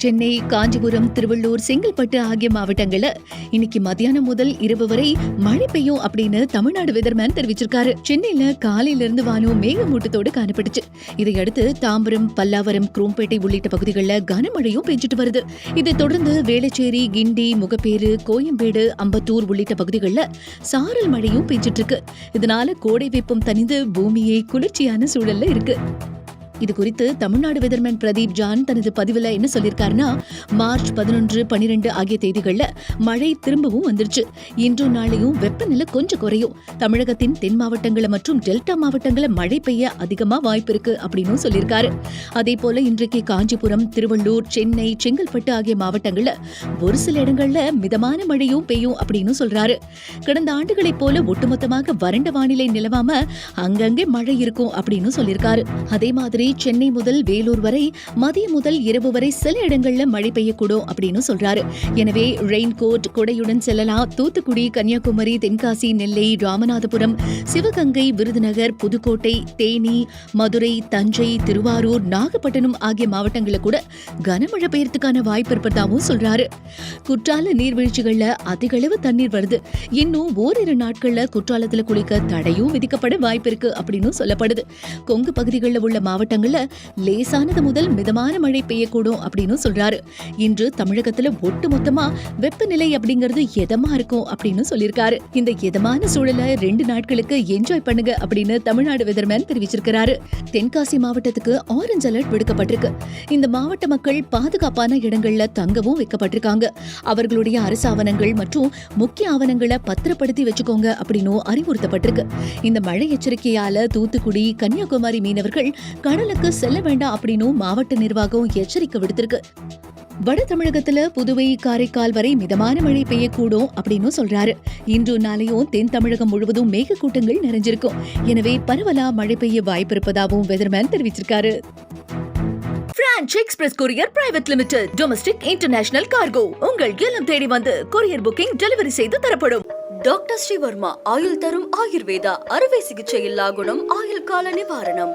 சென்னை காஞ்சிபுரம் திருவள்ளூர் செங்கல்பட்டு ஆகிய மாவட்டங்கள்ல இன்னைக்கு மத்தியானம் முதல் இரவு வரை மழை பெய்யும் அப்படின்னு தமிழ்நாடு வெதர்மேன் தெரிவிச்சிருக்காரு. சென்னையில காலையில இருந்து வானம் மேகமூட்டத்தோடு காணப்பட்டுச்சு. இதையடுத்து தாம்பரம் பல்லாவரம் குரோம்பேட்டை உள்ளிட்ட பகுதிகளில் கனமழையும் பெஞ்சிட்டு வருது. இதைத் தொடர்ந்து வேளச்சேரி கிண்டி முகப்பேரு கோயம்பேடு அம்பத்தூர் உள்ளிட்ட பகுதிகளில் சாரல் மழையும் பெஞ்சிட்டு இருக்கு. இதனால கோடை வெப்பம் தனிந்து பூமியை குளிர்ச்சியான சூழல்ல இருக்கு. இது குறித்து தமிழ்நாடு வெதர்மேன் பிரதீப் ஜான் தனது பதிவுல என்ன சொல்லியிருக்காருன்னா மார்ச் பதினொன்று பனிரெண்டு ஆகிய தேதிகள்ல மழை திரும்பவும் வந்துருச்சு. இன்றும் நாளையும் வெப்பநிலை கொஞ்சம் குறையும். தமிழகத்தின் தென் மாவட்டங்களை மற்றும் டெல்டா மாவட்டங்களில் மழை பெய்ய அதிகமா வாய்ப்பு இருக்கு அப்படின்னு சொல்லியிருக்காரு. அதே போல இன்றைக்கு காஞ்சிபுரம் திருவள்ளூர் சென்னை செங்கல்பட்டு ஆகிய மாவட்டங்கள்ல ஒரு சில இடங்கள்ல மிதமான மழையும் பெய்யும் அப்படின்னு சொல்றாரு. கடந்த ஆண்டுகளைப் போல ஒட்டுமொத்தமாக வறண்ட வானிலை நிலவாம அங்கங்கே மழை இருக்கும் அப்படின்னு சொல்லியிருக்காரு. அதே மாதிரி சென்னை முதல் வேலூர் வரை மதியம் முதல் இரவு வரை சில இடங்கள்ல மழை பெய்யக்கூடும் அப்படின்னு சொல்றாரு. எனவே ரெயின் கோட் கொடையுடன் செல்லலாம் தூத்துக்குடி கன்னியாகுமரி தென்காசி நெல்லை ராமநாதபுரம் சிவகங்கை விருதுநகர் புதுக்கோட்டை தேனி மதுரை தஞ்சை திருவாரூர் நாகப்பட்டினம் ஆகிய மாவட்டங்கள்ல கூட கனமழை பெய்யறதுக்கான வாய்ப்பு இருப்பதாகவும் சொல்றாரு. குற்றால நீர்வீழ்ச்சிகள்ல அதிக அளவு தண்ணீர் வருது. இன்னும் ஓரிரு நாட்கள்ல குற்றாலத்துல குளிக்க தடையும் விதிக்கப்பட வாய்ப்பு இருக்கு அப்படின்னு சொல்லப்படுது. கொங்கு பகுதிகளில் உள்ள மாவட்ட மாவட்டங்கள்ல லேசானது முதல் மிதமான மழை பெய்யக்கூடும் அப்படின்னு சொல்றாரு. இன்று தமிழகத்துல ஒட்டு மொத்தமா வெப்பநிலை அப்படிங்கிறது எதமா இருக்கும் அப்படின்னு சொல்லியிருக்காரு. இந்த எதமான சூழலை ரெண்டு நாட்களுக்கு என்ஜாய் பண்ணுங்க அப்படின்னு தமிழ்நாடு வெதர்மேன் தெரிவிச்சிருக்கிறாரு. தென்காசி மாவட்டத்துக்கு ஆரஞ்சு அலர்ட் விடுக்கப்பட்டிருக்கு. இந்த மாவட்ட மக்கள் பாதுகாப்பான இடங்கள்ல தங்கவும் வைக்கப்பட்டிருக்காங்க. அவர்களுடைய அரசு ஆவணங்கள் மற்றும் முக்கிய ஆவணங்களை பத்திரப்படுத்தி வச்சுக்கோங்க அப்படின்னு அறிவுறுத்தப்பட்டிருக்கு. இந்த மழை எச்சரிக்கையால தூத்துக்குடி கன்னியாகுமரி மீனவர்கள் கடலுக்கு செல்ல வேண்டாம் அப்படின்னு மாவட்ட நிர்வாகம் எச்சரிக்கை விடுத்திருக்கு. வட தமிழகத்துல புதுவை காரைக்கால் வரை மிதமான மழை பெய்யக்கூடும் அப்படின்னு சொல்றாரு. இன்று நாளையும் தென் தமிழகம் முழுவதும் மேகக்கூட்டங்கள் நிறைஞ்சிருக்கும். எனவே பரவலா மழை பெய்ய வாய்ப்பு இருப்பதாகவும் வெதர்மேன் தெரிவிச்சிருக்காரு. Franch Express Courier Private Limited domestic international cargo உங்கள் இல்லம் தேடி வந்து கொரியர் புக்கிங் டெலிவரி செய்து தரப்படும். டாக்டர் ஸ்ரீவர்மா ஆயுள் தரும் ஆயுர்வேதா அறுவை சிகிச்சை இல்லா குணம் ஆயுள் கால நிவாரணம்.